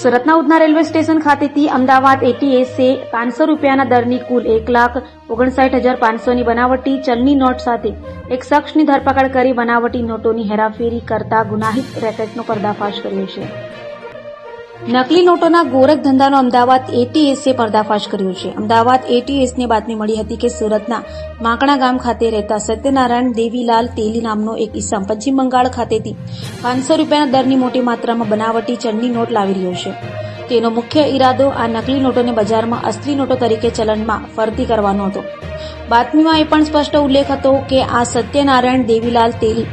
સુરતના Udhna railway station ખાતેથી અમદાવાદ એટીએસે પાંચસો રૂપિયાના દરની કુલ એક લાખ ઓગણસાઠ હજાર પાંચસોની બનાવટી ચલની નોટ સાથે એક શખ્સની ધરપકડ કરી બનાવટી નોટોની હેરાફેરી કરતા ગુનાહિત રેકેટનો પર્દાફાશ કર્યો છે. નકલી નોટોના ગોરખ ધંધાનો અમદાવાદ એટીએસે પર્દાફાશ કર્યો છે. અમદાવાદ એટીએસને બાતમી મળી હતી કે સુરતના માંકણા ગામ ખાતે રહેતા સત્યનારાયણ દેવીલાલ તેલી નામનો એક ઇસમ પશ્ચિમ બંગાળ ખાતેથી પાંચસો રૂપિયાના દરની મોટી માત્રામાં બનાવટી ચલણી નોટ લાવી રહ્યો છે. તેનો મુખ્ય ઈરાદો આ નકલી નોટોને બજારમાં અસલી નોટો તરીકે ચલણમાં ફરતી કરવાનો હતો. બાતમીમાં એ પણ સ્પષ્ટ ઉલ્લેખ હતો કે આ સત્યનારાયણ દેવીલાલ તેલી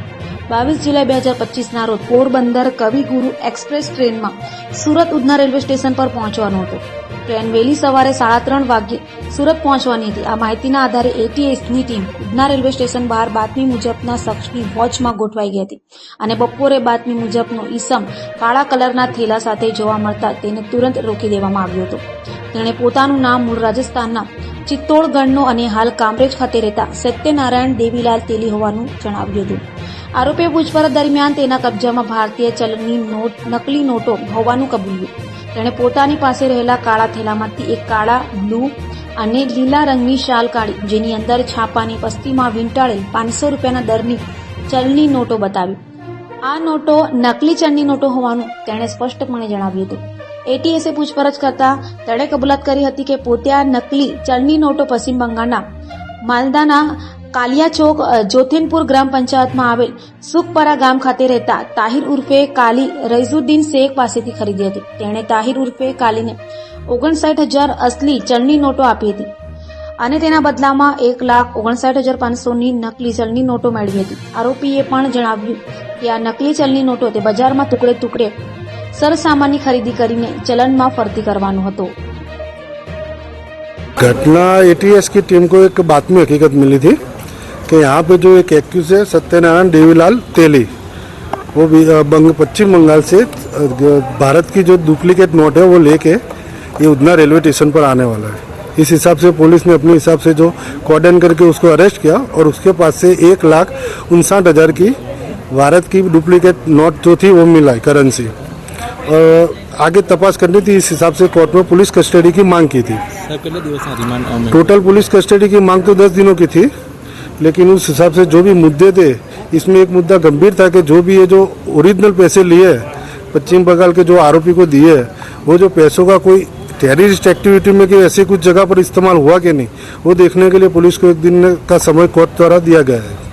બાવીસ જુલાઈ બે હજાર પચીસના રોજ પોરબંદર કવિગુરુ એક્સપ્રેસ ટ્રેનમાં સુરત ઉધના રેલવે સ્ટેશન પર પહોંચવાનું હતું. ટ્રેન વહેલી સવારે સાડા ત્રણ વાગ્યે સુરત પહોંચવાની હતી. આ માહિતીના આધારે એટીએસની ટીમ ઉધના રેલવે સ્ટેશન બહાર બાતમી મુજબના શખ્સની વોચમાં ગોઠવાઈ ગઈ હતી અને બપોરે બાતમી મુજબનો ઈસમ કાળા કલરના થેલા સાથે જોવા મળતા તેને તુરંત રોકી દેવામાં આવ્યો હતો. તેણે પોતાનું નામ મૂળ રાજસ્થાનના ચિત્તોડગઢનો અને હાલ કામરેજ ખાતે રહેતા સત્યનારાયણ દેવીલાલ તેલી હોવાનું જણાવ્યું હતું. આરોપીએ પૂછપરછ દરમિયાન તેના કબજામાં ભારતીય ચલણની નોટ, નકલી નોટો હોવાનું કબૂલ્યું. તેણે પોતાની પાસે રહેલા કાળા થેલામાંથી એક કાળા, બ્લુ અને લીલા રંગની શાલ કાઢી, જેની અંદર છાપાની પસ્તીમાં વીંટાળેલ પાંચસો રૂપિયાના દરની ચલણી નોટો બતાવી. આ નોટો નકલી ચલણી નોટો હોવાનું તેણે સ્પષ્ટપણે જણાવ્યું હતું. એટીએસે પૂછપરછ કરતા તેણે કબૂલાત કરી હતી કે પોતે આ નકલી ચલણી નોટો પશ્ચિમ બંગાળના માલદાના કાલિયા ચોક જોથેનપુર ગ્રામ પંચાયતમાં આવેલ સુખપરા ગામ ખાતે રહેતા તાહિર ઉર્ફે કાલી રઈઝુદ્દીન શેખ પાસેથી ખરીદી હતી. તેણે તાહિર ઉર્ફે કાલીને ઓગણસાઠ હજાર અસલી ચલણી નોટો આપી હતી અને તેના બદલામાં એક લાખ ઓગણસાઠ હજાર પાંચસોની નકલી ચલણી નોટો મેળવી હતી. આરોપીએ પણ જણાવ્યું કે આ નકલી ચલણી નોટો તે બજારમાં ટુકડે ટુકડે સરસામાનની ખરીદી કરીને ચલણમાં ફરતી કરવાનો હતો घटना एटीएस की टीम को एक बातमी हकीकत मिली थी कि यहाँ पे जो एक एक्यूज है सत्यनारायण देवीलाल तेली वो भी अ, बंग पश्चिम बंगाल से अ, भारत की जो डुप्लीकेट नोट है वो लेके ये उधना रेलवे स्टेशन पर आने वाला है इस हिसाब से पुलिस ने अपने हिसाब से जो कॉर्डन करके उसको अरेस्ट किया और उसके पास से एक लाख उनसाठ हजार की भारत की डुप्लीकेट नोट जो थी वो मिला है करेंसी और आगे तपास करनी थी इस हिसाब से कोर्ट में पुलिस कस्टडी की मांग की थी। टोटल पुलिस कस्टडी की मांग तो दस दिनों की थी लेकिन उस हिसाब से जो भी मुद्दे थे इसमें एक मुद्दा गंभीर था कि जो भी ये जो ओरिजिनल पैसे लिए पश्चिम बंगाल के जो आरोपी को दिए वो जो पैसों का कोई टेररिस्ट एक्टिविटी में कि ऐसे कुछ जगह पर इस्तेमाल हुआ कि नहीं वो देखने के लिए पुलिस को एक दिन का समय कोर्ट द्वारा दिया गया है।